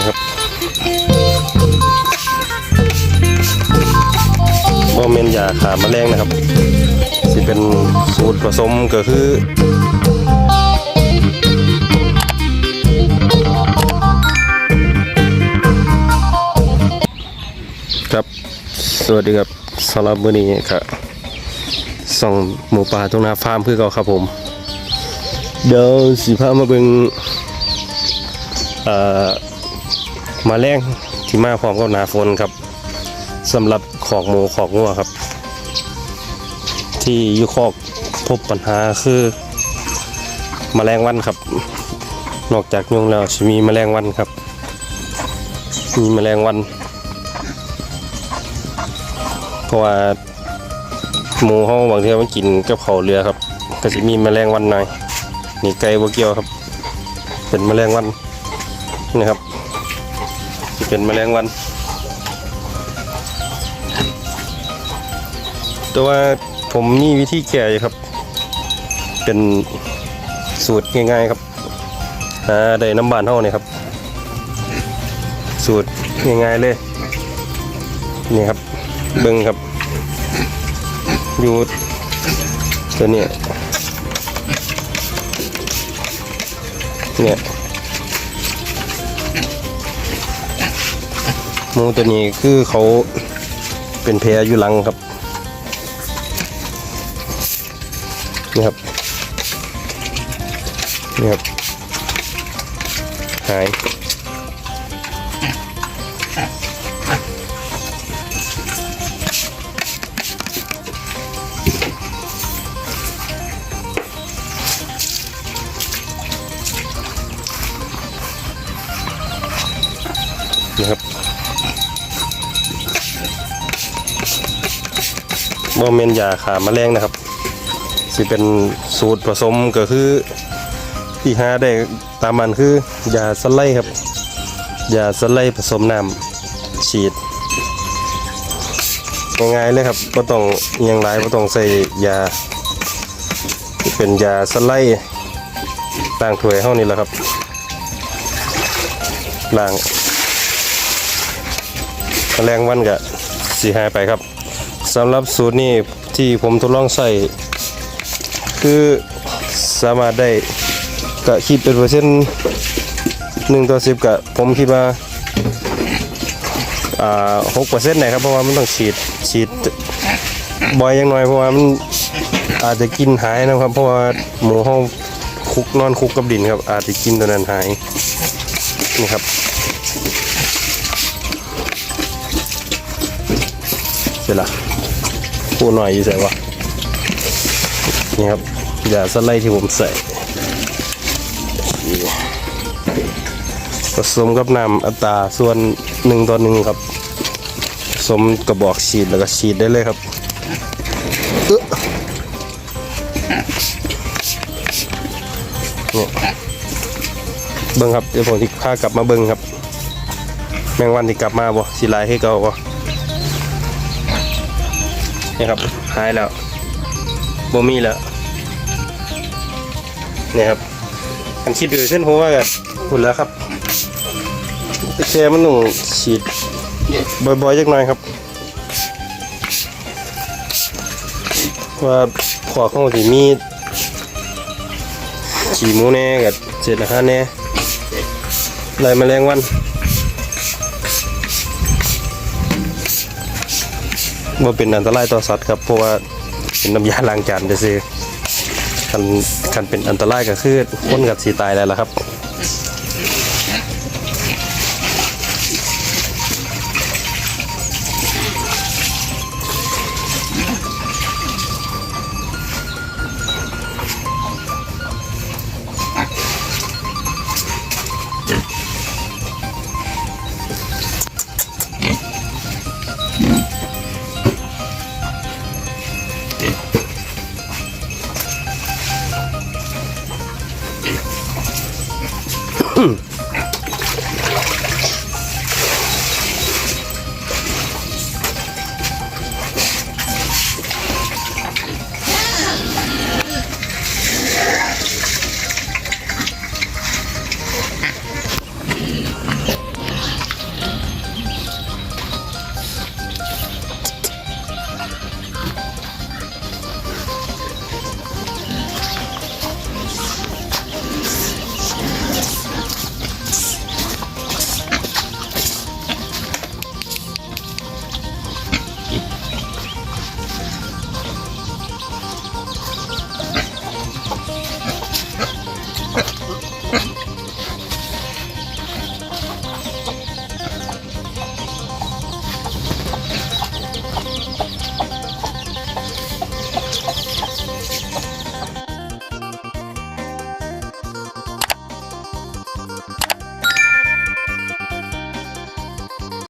นี่ครับบ่เมนยาขาแมลงนะครับสิเป็นสูตรผสมก็คือครับ สวัสดีครับสำหรับมื้อนี้ครับส่องหมูป่าตรงนาฟาร์มคือเก่าครับผม เดี๋ยวสิพามาเบิ่งอ่อ มาแรงที่มาพร้อมกับหนาฝนครับสำหรับขอกหมูขอกงัวครับ ที่อยู่คอกพบปัญหาคือแมลงวันครับ นอกจากยุงแล้วจะมีแมลงวันครับ มีแมลงวัน เพราะว่าหมูเขาบางทีมันกินกับเขาเรือครับ ก็จะมีแมลงวันหน่อยนี่ไก่บวเกียวครับ เป็นแมลงวันนะครับ จะเป็นแมลงวัน แต่ว่าผมมีวิธีแก้อยู่ครับ เป็นสูตรง่ายๆครับหาได้น้ำบานเท่านี่ครับ สูตรง่ายๆเลย นี่ครับเบิ้งครับ อยู่ตัวนี้เนี่ย หมูตัวนี้คือเขาเป็นแพอยู่หลังครับนี่ครับนี่ครับหายนะครับ บ่เมนยาขาแมลงนะครับ สิเป็นสูตรผสมก็คือที่หาได้ตามมันคือยาสไลด์ครับยาสไลด์ผสมน้ำฉีดง่ายๆเลยครับก็ต้องยังไรก็ต้องใส่ยา เป็นยาสไลด์ต่างถ้วยเท่านี้แหละครับล้างแมลงวันก็สีหายไปครับ สำหรับสูตรนี้ที่ผมทดลองใส่คือสามารถได้ก็คิดเป็นเปอร์เซ็นต์หนึ่งต่อสิบก็ผมคิดว่าหกเปอร์เซ็นต์ไหนครับเพราะว่ามันต้องฉีดฉีดบ่อยอยังน้อยเพราะว่ามันอาจจะกินหายนะครับ เพราะว่าหมูห้องคุกนอนคุกกับดินครับ อาจจะกินตัวนั้นหายนี่ครับเสร็จละ พูหน่อยอยู่ใส่วะนี่ครับยาสไลด์ที่ผมใส่ผสมกับน้ำอัตราส่วนหนึ่งต่อหนึ่งครับผสมกระบอกฉีดแล้วก็ฉีดได้เลยครับเนี่ยเบิ้งครับเดี๋ยวผมที่พากลับมาเบิ้งครับ แมงวันที่กลับมาบ่สีลายให้เก่าบ่ นี่ครับหายแล้วโบมีแล้วนี่ครับกันคิดดูเส้นหัวกันหุ่นแล้วครับแต่แค่มันต้องฉีดบ่อยๆจักหน่อยครับว่าขอของสีมีขี่หมูแน่กับเศษอาหารแน่ไล่แมลงวัน ว่าเป็นอันตรายต่อสัตว์ครับเพราะว่าเป็นน้ำยาล้างจานซื่อคันคันเป็นอันตรายก็คือคนกับสีตายแล้วล่ะครับ Ugh.